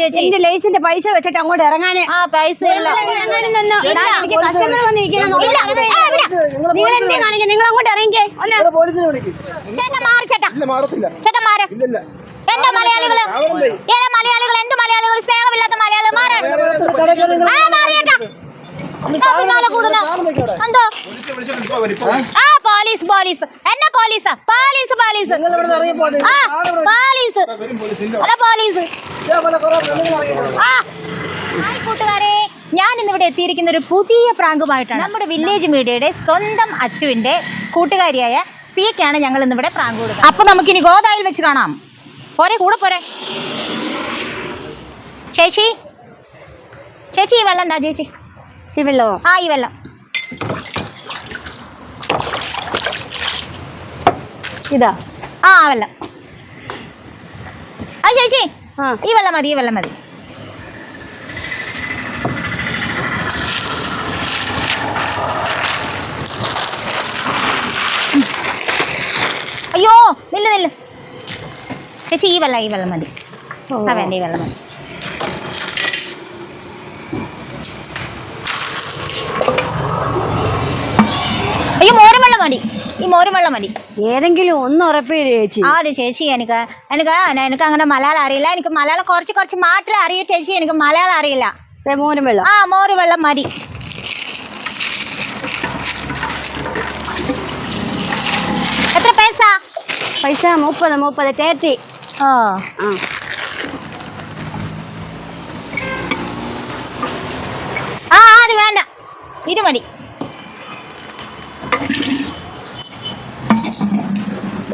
ചേച്ചി. എന്റെ ലേസിന്റെ പൈസ വെച്ചിട്ട് അങ്ങോട്ട് ഇറങ്ങാനേ. ആ പൈസ ഇല്ല. നിങ്ങൾ എന്തേ കാണിക്കാൻ നിങ്ങൾ അങ്ങോട്ട് ഇറങ്ങിക്കേ. ഒന്ന്. പോലീസിനെ വിളിക്കും. ചേട്ടാ മാറി ചേട്ടാ. ചേട്ടാ മാറ്. എന്താ മലയാളികൾ. ഏതാ മലയാളികൾ എന്ത് മലയാളികൾ സ്നേഹമില്ലാത്ത മലയാളികൾ മാറാൻ ആ മാറി ചേട്ടാ. ആ, പിന്നാലെ എന്തോ? ആ പോലീസ് പോലീസ്. എന്നാ പോലീസ്? Police police. ആ പോലീസ്. അല്ല പോലീസ്. ആ. ഹായ് കൂട്ടുകാരെ. ഞാൻ ഇന്നിവിടെ എത്തിയിരിക്കുന്ന ഒരു പുതിയ പ്രാങ്കുമായിട്ടാണ്. നമ്മുടെ വില്ലേജ് മീഡിയയുടെ സ്വന്തം അച്ചുവിന്റെ കൂട്ടുകാരിയായ സിയക്കാണ് ഞങ്ങൾ ഇന്നിവിടെ പ്രാങ്ക് കൊടുക്കുന്നത്. അപ്പൊ നമുക്കിനി ഗോദായിൽ വെച്ച് കാണാം. പോരെ കൂടെ പോരെ. ചേച്ചി. ചേച്ചി ഈ വെള്ളം എന്താ ചേച്ചി? ഈ വെള്ളമോ ആ ഈ വെള്ളം. ഇതാ. ആ വെള്ളം. ആ ചേച്ചി ആ. ഈ വെള്ളം മതി ഈ വെള്ളം മതി. അയ്യോ നില്ല നില്ല. ചേച്ചി ഈ വെള്ളം ഈ വെള്ളം മതി. ആ വേണ്ട ഈ വെള്ളം മതി. അയ്യോ മോരം വെള്ളം മതി. ഈ മോരും വെള്ളം മതി. ഏതെങ്കിലും ഒന്ന് ഉറപ്പേ ചേച്ചി? ആ ഒരു ചേച്ചി എനിക്ക് എനിക്ക് എനിക്ക് അങ്ങനെ മലയാളം അറിയില്ല. എനിക്ക് മലയാളം കുറച്ച് കുറച്ച് മാത്രം അറിയൂ ചേച്ചി. എനിക്ക് മലയാളം അറിയില്ല. മോരും വെള്ളം. ആ മോര് വെള്ളം മതി. എത്ര പൈസ? പൈസ മുപ്പത് മുപ്പത് തേർട്ടി ഓ ആ ആ അത് വേണ്ട. ഇത് മതി.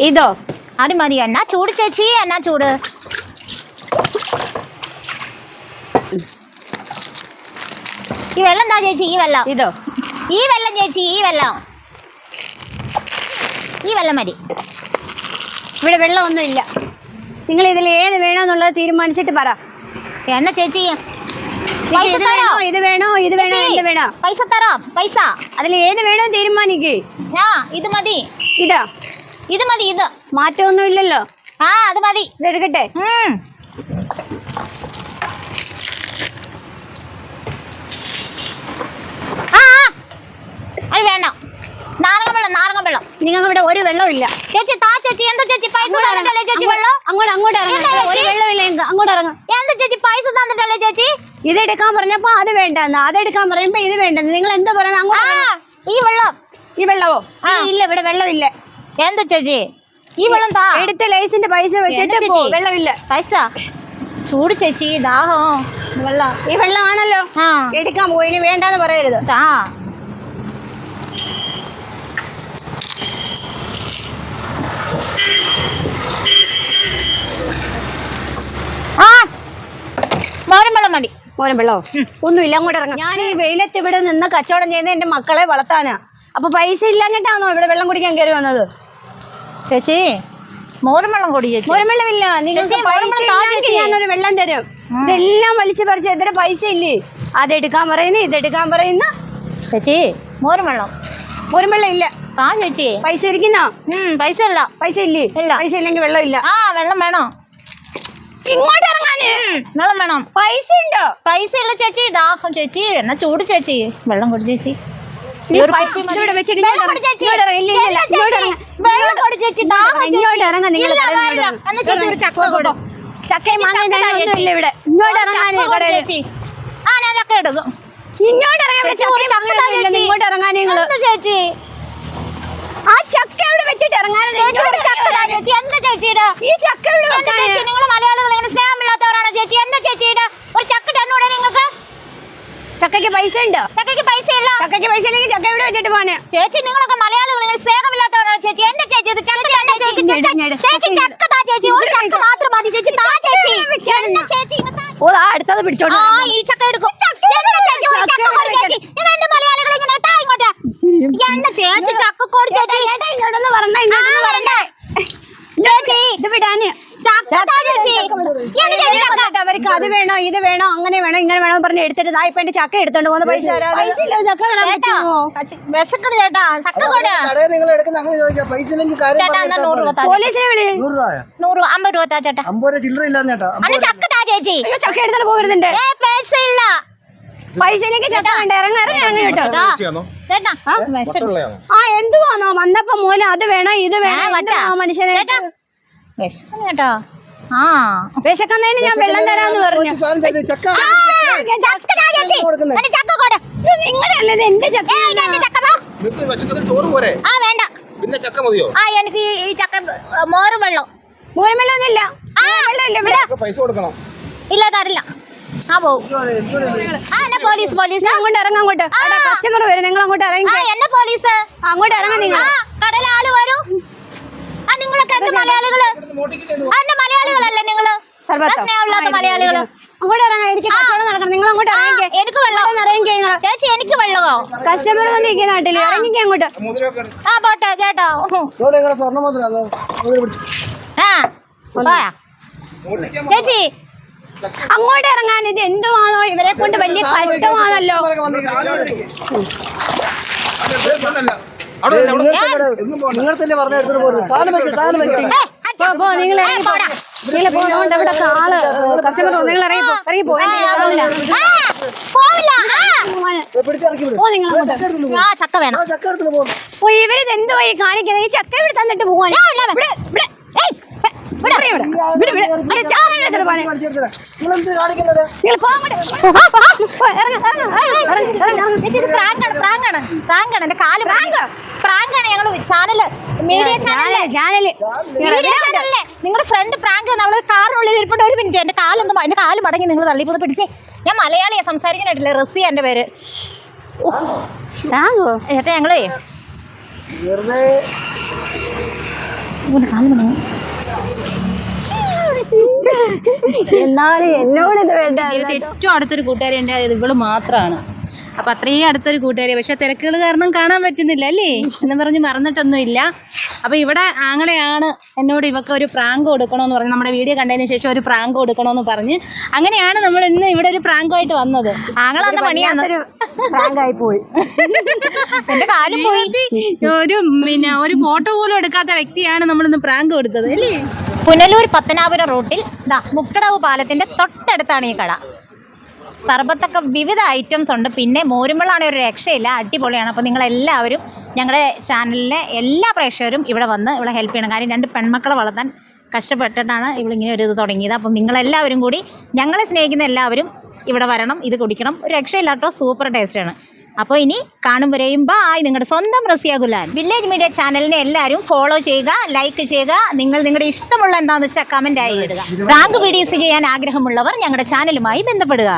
ഇതോ അത് മതി. എന്നാ ചൂട് ചേച്ചി. എന്നാ ചൂട്? ഈ വെള്ളം എന്താ ചേച്ചി? ഈ വെള്ളം. ഇതോ. ഈ വെള്ളം ചേച്ചി ഈ വെള്ളം. ഈ വെള്ളം മതി. ഇവിടെ വെള്ളമൊന്നും ഇല്ല. നിങ്ങൾ ഇതിൽ ഏത് വേണമെന്നുള്ളത് തീരുമാനിച്ചിട്ട് പറ. എന്നാ ചേച്ചി? നിങ്ങൾക്ക് ഇത് പൈസ വേണോ തരാം. ഇത് വേണോ ഇത് വേണോ ചേച്ചി, വേണോ? പൈസ തരാം? പൈസ. അതിൽ ഏത് വേണോ തീരുമാനിക്കേ. ആ ഇത് മതി. ഇതാ. ഇത് മതി ഇത്. മാറ്റമൊന്നും ഇല്ലല്ലോ ആ അത് മതി. ഇതെടുക്കട്ടെ. അത് വേണ്ട. നാരങ്ങ വെള്ളം നാരങ്ങ വെള്ളം. നിങ്ങൾക്ക് ഇവിടെ ഒരു വെള്ളം ഇല്ല ചേച്ചി താ ചേച്ചി. എന്താ ചേച്ചി? പൈസ തന്നിട്ടല്ലേ ചേച്ചി വെള്ളം? അങ്ങോട്ട് അങ്ങോട്ട് ഇറങ്ങാം. ഒരു വെള്ളമില്ല. അങ്ങോട്ട് ഇറങ്ങാം. എന്താ ചേച്ചി? പൈസ തന്നിട്ടല്ലേ ചേച്ചി? ഇത് എടുക്കാൻ പറഞ്ഞപ്പോ അത് വേണ്ടെന്ന്. അതെടുക്കാൻ പറയുമ്പോ ഇത് വേണ്ടെന്ന്. നിങ്ങൾ എന്താ പറയുന്നത്? അങ്ങോട്ട്. ഈ വെള്ളം. ഈ വെള്ളമോ? ആ. ഇല്ല ഇവിടെ വെള്ളമില്ല. എന്താ ചേച്ചി? ഈ വെള്ളം താ. എടുത്ത ലൈസിന്റെ പൈസ വെച്ചിട്ട് പോ വെള്ളമില്ല. പൈസ? ചൂട് ചേച്ചി ദാഹം. വെള്ളം. ഈ വെള്ളമാണല്ലോ. ആ. എടുക്കാൻ പോയി ഇനി വേണ്ടാന്ന് പറയരുത്. താ. ആ. മോരും വെള്ളം മതി മോനും വെള്ളോ? ഒന്നുമില്ല അങ്ങോട്ട് ഇറങ്ങാം. ഞാൻ ഈ വെയിലത്ത് ഇവിടെ നിന്ന് കച്ചവടം ചെയ്യുന്ന എന്റെ മക്കളെ വളർത്താനാ. അപ്പൊ പൈസ ഇല്ലാഞ്ഞിട്ടാണോ ഇവിടെ വെള്ളം കുടിക്കാൻ കയറി വന്നത്? ചേച്ചി മോരും കൊടി കൂടി ചേച്ചി. മോരും വെള്ളമില്ല നിങ്ങൾക്ക് ചേച്ചി, മോരും പൈസ വെള്ളം താ ഇല്ലെങ്കിൽ ചേച്ചി. ഞാനൊരു വെള്ളം തരും. ഇതെല്ലാം വലിച്ചു പറിച്ച് എത്ര പൈസ ഇല്ലേ? അതെടുക്കാൻ പറയുന്നു ഇതെടുക്കാൻ പറയുന്ന. ചേച്ചി മോരും വെള്ളം മോരും വെള്ളം ഇല്ല. താ ചേച്ചി. പൈസ ഇരിക്കുന്നോ? ഉം പൈസ ഇല്ല. പൈസ ഇല്ലേ? ഇല്ല. പൈസ ഇല്ലെങ്കിൽ വെള്ളം ഇല്ല. ആ വെള്ളം വേണോ. ഇങ്ങോട്ട് ഇറങ്ങാന്. വെള്ളം വേണം. പൈസ ഉണ്ടോ? പൈസ ഇല്ല ചേച്ചി. ദാഹം ചേച്ചി. എന്നാ ചൂട് ചേച്ചി. വെള്ളം കൊടു ചേച്ചി. ചക്കയും മാങ്ങയും ഇവിടെ. ഇങ്ങോട്ട് കടയിൽ ആ ഞാൻ ചക്ക എടുക്കും ഇങ്ങോട്ട് ഇറങ്ങാൻ ചേച്ചി. ഇങ്ങോട്ട് ആ ചക്ക ഇവിടെ വെച്ചിട്ട് ചേച്ചി എന്താ ചേച്ചിയുടെ ഈ ചക്ക ഇവിടെ ചേച്ചി? നിങ്ങൾ മലയാളികൾ ഇങ്ങനെ സ്നേഹമില്ലാത്തവരാണോ ചേച്ചി? എന്താ ചേച്ചിയുടെ ഒരു ചക്ക തന്നൂടെ നിങ്ങൾക്ക്? ചക്കയ്ക്ക് പൈസ ഉണ്ടോ? ചക്കയ്ക്ക് പൈസ ചക്കയ്ക്ക് പൈസ ഇല്ലെങ്കിൽ ചക്ക ഇവിടെ വെച്ചിട്ട് പോനെ ചേച്ചി നിങ്ങളൊക്കെ മലയാളികൾ സ്നേഹമില്ലാത്തവരാണ്. ചേച്ചി എന്നെ ചേച്ചി ഇത് ചക്ക എന്നെ ചേച്ചി ചേച്ചി ചക്ക താ ചേച്ചി. ഒരു ചക്ക മാത്രം മതി ചേച്ചി. താ ചേച്ചി. ചേച്ചി. ഓ ആ അടുത്തത് പിടിച്ചോണ്ട് ആ ഈ ചക്ക എടുക്കും. ചേച്ചി ഒരു ചക്ക കൊടു ചേച്ചി. നിങ്ങൾ എന്റെ മലയാളികൾ ഇങ്ങനെ താ ഇങ്ങോട്ട്. ചേച്ചി ചക്ക കൊടു ചേച്ചി. ഇങ്ങോട്ടൊന്ന് വരണ്ടേ. ചേച്ചി. ഇത് വിടാന്. ചക്ക താ ചേച്ചി. ചേച്ചി ചക്ക അത് വേണോ ഇത് വേണോ അങ്ങനെ വേണോ ഇങ്ങനെ വേണോ പറഞ്ഞ് എടുത്തിട്ട് ദാ ഇപ്പൊ എന്റെ ചക്ക എടുത്തോണ്ട് പോകുന്ന പൈസ തരാതെ. പൈസ ഇല്ല ചക്ക തരാൻ ചേട്ടാ പറ്റുമോ? വിശക്കണ് ചേട്ടാ ചക്ക കൊടു. കടയിൽ നിങ്ങൾ എടുക്കുന്ന അങ്ങനെ ചോദിക്കാം. പൈസ ഇല്ലെങ്കിൽ കാര്യം ചേട്ടാ എന്നാ നൂറ് രൂപ താ പോലീസിനെ വിളി. നൂറ് രൂപ നൂറ് അമ്പത് രൂപ താ ചേട്ടാ. അമ്പത് രൂപ ചില്ലറ ഇല്ലാന്ന് ചേട്ടാ. അന്ന് ചക്ക താ ചേച്ചി. അയ്യോ ചക്ക എടുത്തോണ്ട് പോകരുതുണ്ട്. ഏ പൈസ ഇല്ല. പൈസയിലേക്ക് ചക്ക വേണ്ട ഇറങ്ങ ഇറങ്ങി അങ്ങ് കേട്ടോ. ചേച്ചിയാണോ? ചേട്ടാ? ആ എന്തുവാന്നോ വന്നപ്പോ മോനെ അത് വേണോ ഇത് വേണോ വട്ടാ. എന്തുവാ മനുഷ്യനെ ചേട്ടാ. വിശക്കുന്നു കേട്ടോ ആ. വിശക്കുന്നതിന് ഞാൻ വെള്ളം തരാന്ന് പറഞ്ഞു. ചക്ക. എന്റെ ആ വേണ്ട. പിന്നെ ചക്ക മതിയോ? ആ എനിക്ക് ഈ- ചക്ക ചക്ക വെള്ളം മോരും വെള്ളം. മൂലമെല്ലൊന്നുമില്ല ആ വെള്ളമില്ല ഇവിടെ. പൈസ കൊടുക്കണം? ഇല്ല തരില്ല. ആ പോവും ആ എന്നെ പോലീസ് പോലീസ്. അങ്ങോട്ട് ഇറങ്ങാം അങ്ങോട്ട്. കസ്റ്റമർ വരും. നിങ്ങൾ അങ്ങോട്ട് ഇറങ്ങി എന്നെ പോലീസ്. അങ്ങോട്ട് ഇറങ്ങാം നിങ്ങൾ. കടലാൾ വരും. നിങ്ങളൊക്കെ എന്റെ മലയാളികൾ. ആ എന്റെ മലയാളികളല്ലേ നിങ്ങൾ? സ്നേഹമില്ലാത്ത മലയാളികൾ. എനിക്ക് കച്ചവടം നടക്കണം. നിങ്ങൾ അങ്ങോട്ട് ആ, എനിക്ക് വെള്ളം. ചേച്ചി എനിക്ക് വെള്ളമോ? കസ്റ്റമർ വന്നിരിക്കുന്ന നാട്ടിൽ. ഇറങ്ങിക്കേ അങ്ങോട്ട്. ആ പോട്ടെ പിടിച്ചു. ആ പോയാ. ചേച്ചി അങ്ങോട്ട് ഇറങ്ങാൻ ഇത് എന്തുവാണോ ഇവരെ കൊണ്ട് വലിയ കഷ്ടമാണല്ലോ. അതൊന്നല്ല. അവിടെ അവിടെ നിങ്ങൾ തന്നെ പറഞ്ഞ എടുത്തിട്ട് പോകുന്നത് സാധനം വെക്കും സാധനം വെക്കും പോ, പോ, നിങ്ങൾ. നിങ്ങൾ പോകുന്നോണ്ട് ഇവിടെ ആൾ കസ്റ്റമർ നിങ്ങൾ ഇറങ്ങി പോ. ഇറങ്ങി പോ. ആ. ചക്ക വേണം. ഓ ഇവരിത് എന്തോ ഈ കാണിക്കുന്നത് ഈ ചക്ക ഇവിടെ തന്നിട്ട് പോവാൻ പ്രാങ്കാണ്, പ്രാങ്കാണ്, പ്രാങ്കാണ്. എന്റെ കാൽ പ്രാങ്കാണ് ഞങ്ങൾ channel media channel channel media ചാനലല്ലേ നിങ്ങളുടെ ഫ്രണ്ട് പ്രാങ്ക് നമ്മൾ കാറിനുള്ളിൽ ഇരിപ്പുണ്ട് ഒരു മിനിറ്റ് എന്റെ കാലൊന്നും എന്റെ കാൽ മടങ്ങി നിങ്ങൾ തള്ളിപ്പോ പിടിച്ചേ ഞാൻ മലയാളിയാ സംസാരിക്കാനായിട്ടില്ല റസിയ എന്റെ പേര് പ്രാങ്കോ ചേട്ടാ ഞങ്ങളേ കാൽ മടങ്ങി എന്നാലും എന്നോട് ഇത് വേണ്ട ജീവിതത്തിൽ ഏറ്റവും അടുത്തൊരു കൂട്ടുകാരി ഉണ്ട് അത് ഇവൾ മാത്രമാണ് അപ്പൊ അത്രയും അടുത്തൊരു കൂട്ടുകാരി. പക്ഷെ തിരക്കുകൾ കാരണം കാണാൻ പറ്റുന്നില്ല അല്ലേ? എന്ന് പറഞ്ഞ് മറന്നിട്ടൊന്നുമില്ല. അപ്പൊ ഇവിടെ ആങ്ങളെയാണ് എന്നോട് ഇവക്ക് ഒരു പ്രാങ്ക് കൊടുക്കണമെന്ന് പറഞ്ഞ് നമ്മുടെ വീഡിയോ കണ്ടതിന് ശേഷം ഒരു പ്രാങ്ക് കൊടുക്കണമെന്ന് പറഞ്ഞ് അങ്ങനെയാണ് നമ്മൾ ഇന്ന് ഇവിടെ ഒരു പ്രാങ്കുമായിട്ട് വന്നത്. ആങ്ങളെ പണിയാണ്. പ്രാങ്കായി പോയി എന്റെ കാലം പോയി. ഒരു പിന്നെ ഒരു ഫോട്ടോ പോലും എടുക്കാത്ത വ്യക്തിയാണ് നമ്മൾ ഇന്ന് പ്രാങ്ക് കൊടുത്തത് അല്ലേ? പുനലൂർ പത്തനാപുരം റൂട്ടിൽ ദാ മുക്കടവ് പാലത്തിന്റെ തൊട്ടടുത്താണ് ഈ കട. സർബത്തൊക്കെ വിവിധ ഐറ്റംസ് ഉണ്ട്. പിന്നെ മോരുമ്പളാണ് ഒരു രക്ഷയില്ല. അടിപൊളിയാണ്. അപ്പോൾ നിങ്ങളെല്ലാവരും ഞങ്ങളുടെ ചാനലിലെ എല്ലാ പ്രേക്ഷകരും ഇവിടെ വന്ന് ഇവിടെ ഹെൽപ്പ് ചെയ്യണം. കാര്യം രണ്ട് പെൺമക്കളെ വളർത്താൻ കഷ്ടപ്പെട്ടിട്ടാണ് ഇവളിങ്ങനെ ഒരു ഇത് തുടങ്ങിയത്. അപ്പം നിങ്ങളെല്ലാവരും കൂടി ഞങ്ങളെ സ്നേഹിക്കുന്ന എല്ലാവരും ഇവിടെ വരണം ഇത് കുടിക്കണം. ഒരു രക്ഷയില്ലാട്ടോ സൂപ്പർ ടേസ്റ്റാണ് അപ്പോൾ ഇനി കാണുമ്പോഴേയും ബായ് നിങ്ങളുടെ സ്വന്തം റസിയ ഗുലാൻ. വില്ലേജ് മീഡിയ ചാനലിനെ എല്ലാവരും ഫോളോ ചെയ്യുക ലൈക്ക് ചെയ്യുക. നിങ്ങൾ നിങ്ങളുടെ ഇഷ്ടമുള്ള എന്താണെന്ന് വെച്ചാൽ കമന്റ് ആയി ഇടുക. റാങ്ക് വീഡിയോസ് ചെയ്യാൻ ആഗ്രഹമുള്ളവർ ഞങ്ങളുടെ ചാനലുമായി ബന്ധപ്പെടുക.